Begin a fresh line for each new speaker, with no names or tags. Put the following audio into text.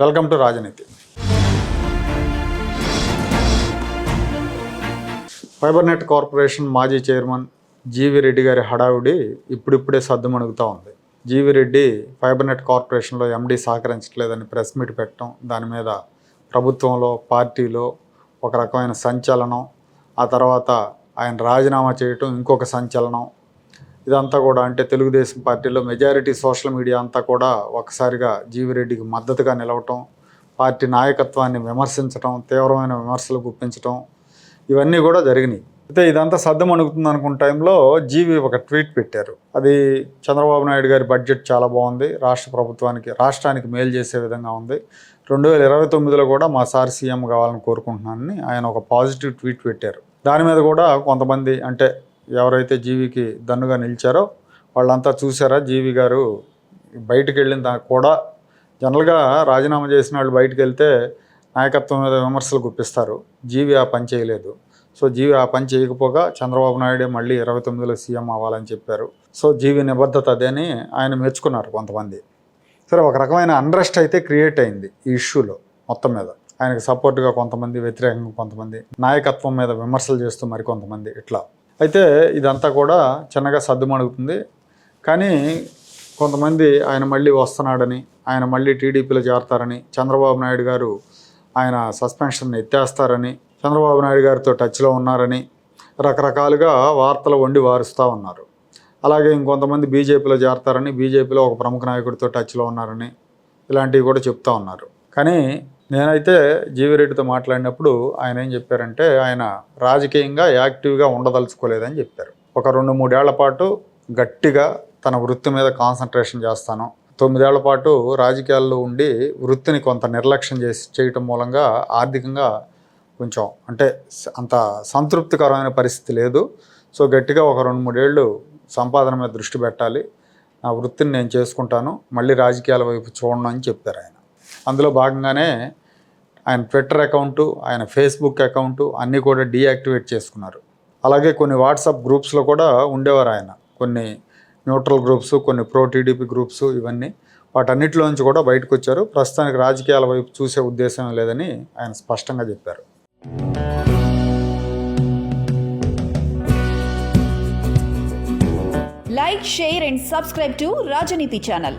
Welcome to Rajaneeti. Fibernet corporation మాజీ chairman జీవి రెడ్డి గారి హడావుడి ఇప్పుడిప్పుడే సద్దుమణుగుతూ ఉంది. జీవి రెడ్డి ఫైబర్నెట్ కార్పొరేషన్లో ఎండీ సహకరించట్లేదని ప్రెస్ మీట్ పెట్టడం దాని మీద ప్రభుత్వంలో పార్టీలో ఒక రకమైన సంచలనం ఆ తర్వాత ఆయన రాజీనామా చేయటం ఇంకొక సంచలనం ఇదంతా కూడా అంటే తెలుగుదేశం పార్టీలో మెజారిటీ సోషల్ మీడియా అంతా కూడా ఒకసారిగా జీవిరెడ్డికి మద్దతుగా నిలవటం పార్టీ నాయకత్వాన్ని విమర్శించటం తీవ్రమైన విమర్శలు గుప్పించటం ఇవన్నీ కూడా జరిగినాయి. అయితే ఇదంతా సర్దం అణుగుతుంది అనుకున్న టైంలో జీవి ఒక ట్వీట్ పెట్టారు. అది చంద్రబాబు నాయుడు గారి బడ్జెట్ చాలా బాగుంది. రాష్ట్ర ప్రభుత్వానికి రాష్ట్రానికి మేలు చేసే విధంగా ఉంది. రెండు వేల ఇరవై తొమ్మిదిలో కూడా మా సార్ సీఎం కావాలని కోరుకుంటున్నానని ఆయన ఒక పాజిటివ్ ట్వీట్ పెట్టారు. దాని మీద కూడా కొంతమంది అంటే ఎవరైతే జీవికి దన్నుగా నిలిచారో వాళ్ళంతా చూసారా జీవి గారు బయటకు వెళ్ళిన దా కూడా జనరల్గా రాజీనామా చేసిన వాళ్ళు బయటకు వెళ్తే నాయకత్వం మీద విమర్శలు గుప్పిస్తారు. జీవి ఆ పని చేయలేదు. సో జీవి ఆ పని చేయకపోగా చంద్రబాబు నాయుడే మళ్ళీ ఇరవై తొమ్మిదిలో సీఎం అవ్వాలని చెప్పారు. సో జీవి నిబద్ధత అదే అని ఆయన మెచ్చుకున్నారు కొంతమంది. సరే ఒక రకమైన అండ్రెస్ట్ అయితే క్రియేట్ అయింది ఈ ఇష్యూలో మొత్తం మీద. ఆయనకు సపోర్ట్గా కొంతమంది వ్యతిరేకంగా కొంతమంది నాయకత్వం మీద విమర్శలు చేస్తూ మరి కొంతమంది ఇట్లా. అయితే ఇదంతా కూడా చిన్నగా సర్దుమణుగుతుంది. కానీ కొంతమంది ఆయన మళ్ళీ వస్తున్నాడని ఆయన మళ్ళీ టీడీపీలో చేరతారని చంద్రబాబు నాయుడు గారు ఆయన సస్పెన్షన్ ఎత్తేస్తారని చంద్రబాబు నాయుడు గారితో టచ్లో ఉన్నారని రకరకాలుగా వార్తలు వండి వారుస్తూ ఉన్నారు. అలాగే ఇంకొంతమంది బీజేపీలో చేరతారని బీజేపీలో ఒక ప్రముఖ నాయకుడితో టచ్లో ఉన్నారని ఇలాంటివి కూడా చెప్తా ఉన్నారు. కానీ నేనైతే జీవిరెడ్డితో మాట్లాడినప్పుడు ఆయన ఏం చెప్పారంటే ఆయన రాజకీయంగా యాక్టివ్గా ఉండదలుచుకోలేదని చెప్పారు. ఒక రెండు మూడేళ్ళ పాటు గట్టిగా తన వృత్తి మీద కాన్సన్ట్రేషన్ చేస్తాను. తొమ్మిదేళ్ళ పాటు రాజకీయాల్లో ఉండి వృత్తిని కొంత నిర్లక్ష్యం చేసి చేయటం మూలంగా ఆర్థికంగా కొంచెం అంటే అంత సంతృప్తికరమైన పరిస్థితి లేదు. సో గట్టిగా ఒక రెండు మూడేళ్ళు సంపాదన మీద దృష్టి పెట్టాలి. నా వృత్తిని నేను చేసుకుంటాను. మళ్ళీ రాజకీయాల వైపు చూడను అని చెప్పారు ఆయన. అందులో భాగంగానే ఆయన ట్విట్టర్ అకౌంటు ఆయన ఫేస్బుక్ అకౌంటు అన్నీ కూడా డీయాక్టివేట్ చేసుకున్నారు. అలాగే కొన్ని వాట్సాప్ గ్రూప్స్లో కూడా ఉండేవారు ఆయన. కొన్ని న్యూట్రల్ గ్రూప్స్ కొన్ని ప్రో టీడీపీ గ్రూప్స్ ఇవన్నీ. వాటన్నిటిలోంచి కూడా బయటకు వచ్చారు ప్రస్తుతానికి రాజకీయాల వైపు చూసే ఉద్దేశం లేదని ఆయన స్పష్టంగా చెప్పారు.
Like share and subscribe to Rajaneeti channel